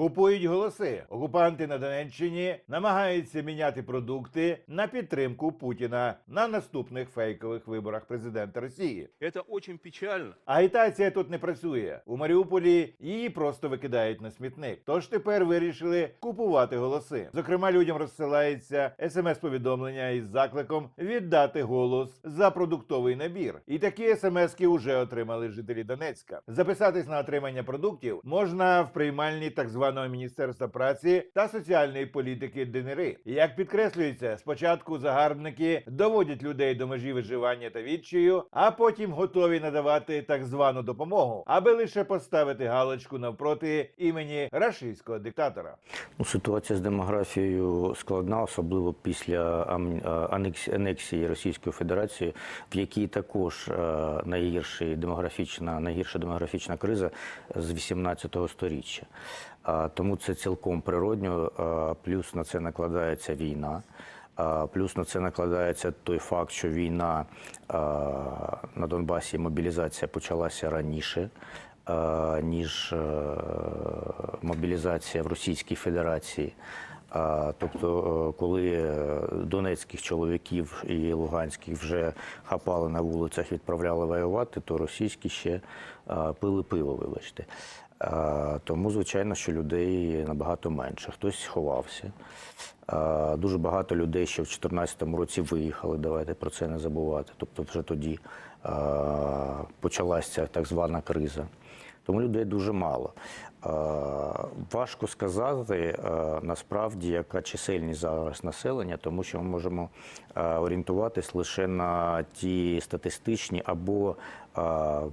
Купують голоси. Окупанти на Донеччині намагаються міняти продукти на підтримку Путіна на наступних фейкових виборах президента Росії. Это очень печально. Агітація тут не працює. У Маріуполі її просто викидають на смітник. Тож тепер вирішили купувати голоси. Зокрема, людям розсилається смс-повідомлення із закликом віддати голос за продуктовий набір. І такі смски вже отримали жителі Донецька. Записатись на отримання продуктів можна в приймальні так званого міністерства праці та соціальної політики ДНРи. Як підкреслюється, спочатку загарбники доводять людей до межі виживання та відчаю, а потім готові надавати так звану допомогу, аби лише поставити галочку навпроти імені рашистського диктатора. Ну, ситуація з демографією складна, особливо після анексії Російської Федерації, в якій також е, найгірший демографічна, найгірша демографічна криза з 18-го сторіччя. Тому це цілком природньо. Плюс на це накладається війна. Плюс на це накладається той факт, що війна на Донбасі мобілізація почалася раніше, ніж е, мобілізація в Російській Федерації. Тобто, е, коли е, донецьких чоловіків і луганських вже хапали на вулицях, відправляли воювати, то російські ще пили пиво, вибачте. Тому, звичайно, що людей набагато менше. Хтось ховався. Е, Дуже багато людей ще в 2014 році виїхали. Давайте про це не забувати. Тобто, вже тоді почалася так звана криза. Тому людей дуже мало. Важко сказати насправді, яка чисельність зараз населення, тому що ми можемо орієнтуватись лише на ті статистичні або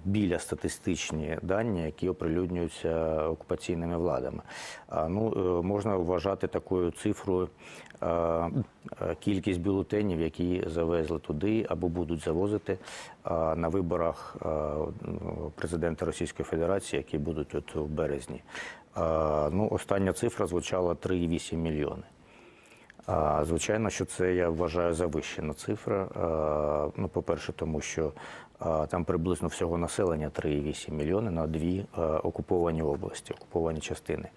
біля статистичні дані, які оприлюднюються окупаційними владами. Ну, е, можна вважати такою цифрою е, е, кількість бюлетенів, які завезли туди або будуть завозити на виборах президента Російської Федерації, які будуть от в березні. Ну, остання цифра звучала 3,8 мільйони. Звичайно, що це я вважаю завищена цифра. Ну, по-перше, тому що там приблизно всього населення 3,8 мільйони на дві окуповані області, окуповані частини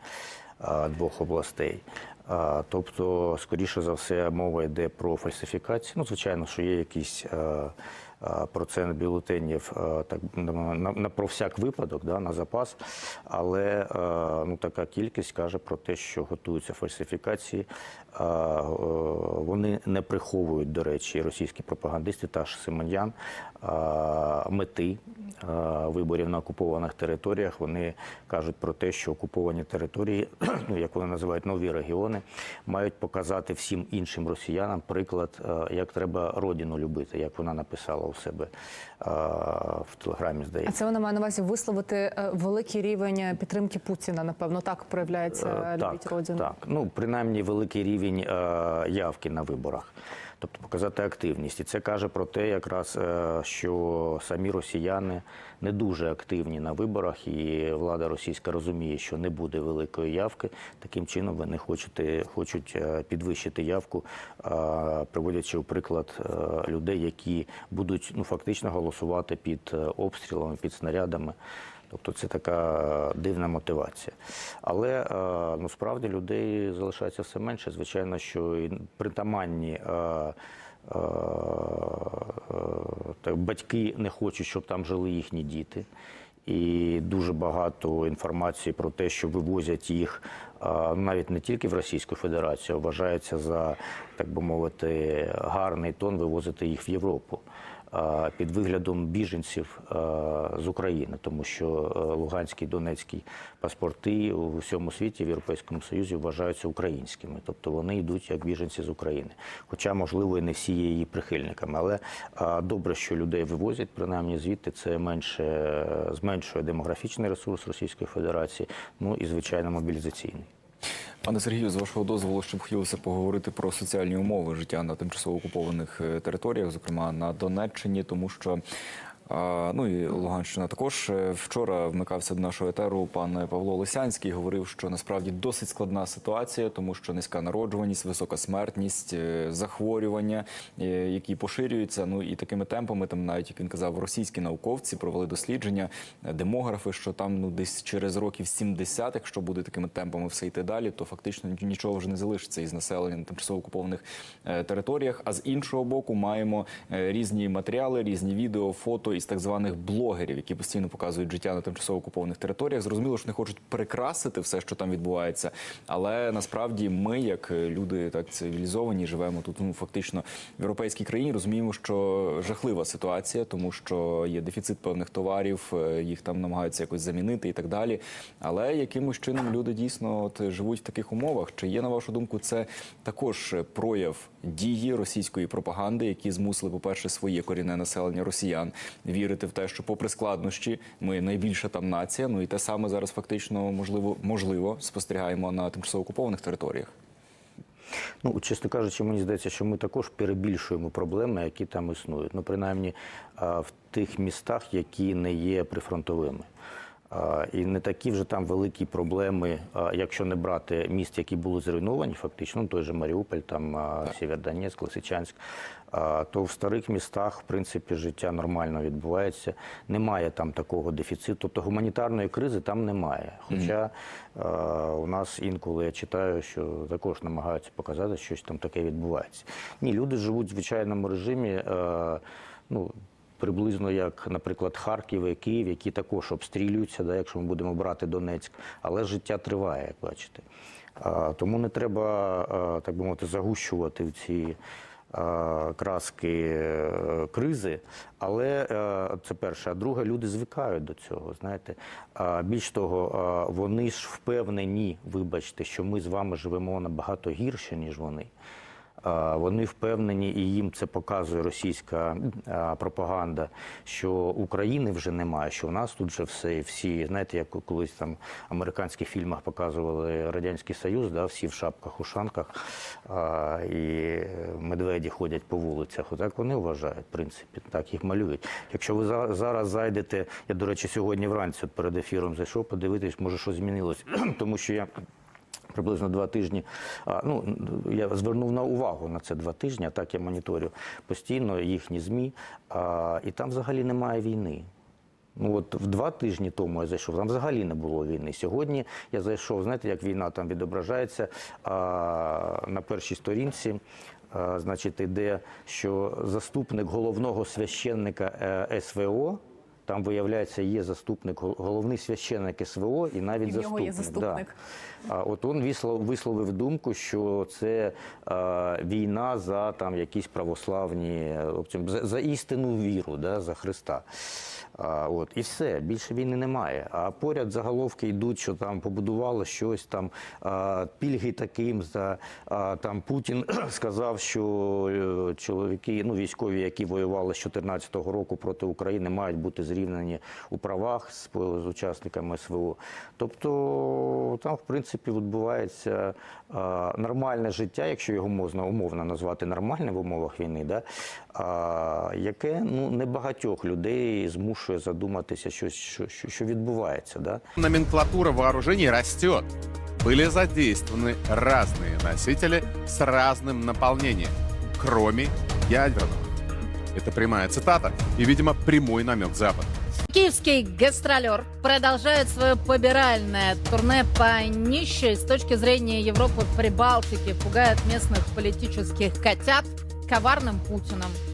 двох областей. Тобто, скоріше за все, мова йде про фальсифікацію. Ну, звичайно, що є якісь. Процент бюлетенів так на, на, на про всяк випадок, да, на запас, але ну, така кількість каже про те, що готуються фальсифікації. А, е, Вони не приховують, до речі, російські пропагандисти та ж Симоньян мети виборів на окупованих територіях. Вони кажуть про те, що окуповані території, ну як вони називають нові регіони, мають показати всім іншим росіянам приклад, як треба родину любити, як вона написала у себе в телеграмі. Здається, А це вона має на увазі висловити е, великий рівень підтримки Путіна. Напевно, так проявляється Е, любіть родину. Так, ну принаймні великий рівень е, явки на виборах. Тобто показати активність, і це каже про те, якраз е, що самі росіяни не дуже активні на виборах, і влада російська розуміє, що не буде великої явки. Таким чином вони хочуть, хочуть підвищити явку, приводячи у приклад людей, які будуть ну фактично голосувати під обстрілами, під снарядами. Тобто це така дивна мотивація. Але е, ну, справді людей залишається все менше. Звичайно, що і притаманні е, е, так, батьки не хочуть, щоб там жили їхні діти. І дуже багато інформації про те, що вивозять їх навіть не тільки в Російську Федерацію, вважається за, так би мовити, гарний тон вивозити їх в Європу під виглядом біженців з України, тому що Луганський, Донецький паспорти у всьому світі в Європейському Союзі вважаються українськими, тобто вони йдуть як біженці з України. Хоча, можливо, і не всі є її прихильниками. Але добре, що людей вивозять, принаймні звідти це менше зменшує демографічний ресурс Російської Федерації, ну і звичайно мобілізаційний. Пане Сергію, з вашого дозволу, щоб хотілося поговорити про соціальні умови життя на тимчасово окупованих е, територіях, зокрема на Донеччині, тому що ну і Луганщина також Е, вчора вмикався до нашого етеру пан Павло Лисянський. Говорив, що насправді досить складна ситуація, тому що низька народжуваність, висока смертність, е, захворювання, е, які поширюються. Ну і такими темпами, там навіть як він казав, російські науковці провели дослідження, демографи, що там ну десь через років 70, якщо буде такими темпами все йти далі, то фактично нічого вже не залишиться із населення на тимчасово окупованих територіях. А з іншого боку, маємо різні матеріали, різні відео, фото із так званих блогерів, які постійно показують життя на тимчасово окупованих територіях. Зрозуміло, що не хочуть прикрасити все, що там відбувається. Але насправді ми, як е, люди так цивілізовані, живемо тут ну фактично в європейській країні, розуміємо, що жахлива ситуація, тому що є дефіцит певних товарів, е, їх там намагаються якось замінити і так далі. Але якимось чином люди дійсно от живуть в таких умовах. Чи є на вашу думку це також прояв дії російської пропаганди, які змусили, по-перше, своє корінне населення росіян вірити в те, що, попри складнощі, ми найбільша там нація. Ну і те саме зараз фактично можливо можливо спостерігаємо на тимчасово окупованих територіях. Ну, чесно кажучи, мені здається, що ми також перебільшуємо проблеми, які там існують. Ну, принаймні в тих містах, які не є прифронтовими. І не такі вже там великі проблеми, якщо не брати міст, які були зруйновані, фактично, ну, той же Маріуполь, там а, Сєвєродонецьк, Лисичанськ, то в старих містах, в принципі, життя нормально відбувається. Немає там такого дефіциту. Тобто гуманітарної кризи там немає. Хоча у нас інколи я читаю, що також намагаються показати, що щось там таке відбувається. Ні, люди живуть в звичайному режимі. Ну, Приблизно як, наприклад, Харків і Київ, які також обстрілюються, да, якщо ми будемо брати Донецьк, але життя триває, як бачите. А, тому не треба, так би мовити, загущувати в ці краски е, кризи. Але е, це перше. А друге, люди звикають до цього. Знаєте, більш того, вони ж впевнені, вибачте, що ми з вами живемо набагато гірше, ніж вони. Вони впевнені, і їм це показує російська пропаганда, що України вже немає, що у нас тут вже все, всі, знаєте, як колись там в американських фільмах показували Радянський Союз, да, всі в шапках, ушанках, а, і медведі ходять по вулицях. Отак вони вважають, в принципі, так їх малюють. Якщо ви за- зараз зайдете, я, до речі, сьогодні вранці перед ефіром зайшов, подивитись, може, що змінилось, тому що я приблизно два тижні. Ну, я звернув на увагу на це два тижні, а так я моніторю постійно їхні ЗМІ, і там взагалі немає війни. Ну от в два тижні тому я зайшов, там взагалі не було війни. Сьогодні я зайшов, знаєте, як війна там відображається а, на першій сторінці. А, значить, іде, що заступник головного священника е, СВО. Там, виявляється, є заступник, головний священник СВО і навіть І в нього заступник. є заступник. Да. А от він вислов, висловив думку, що це е, війна за там якісь православні, за, за істинну віру, да, за Христа. А, от, і все, більше війни немає. А поряд заголовки йдуть, що там побудувало щось там, а, пільги таким за а, там Путін сказав, що е, чоловіки, ну військові, які воювали з 2014 року проти України, мають бути зрівняні у правах з, з учасниками СВО. Тобто там, в принципі, відбувається а, нормальне життя, якщо його можна умовно назвати нормальним в умовах війни, да? а, яке ну небагатьох людей змушує задуматися, що, що, що, що відбувається. Да? Номенклатура вооружений растет. Были задействованы разные носители с разным наполнением, кроме ядерного. Это прямая цитата и, видимо, прямой намек Запада. Киевский гастролер продолжает свое побиральное турне по нищей с точки зрения Европы Прибалтики, пугает местных политических котят коварным Путиным.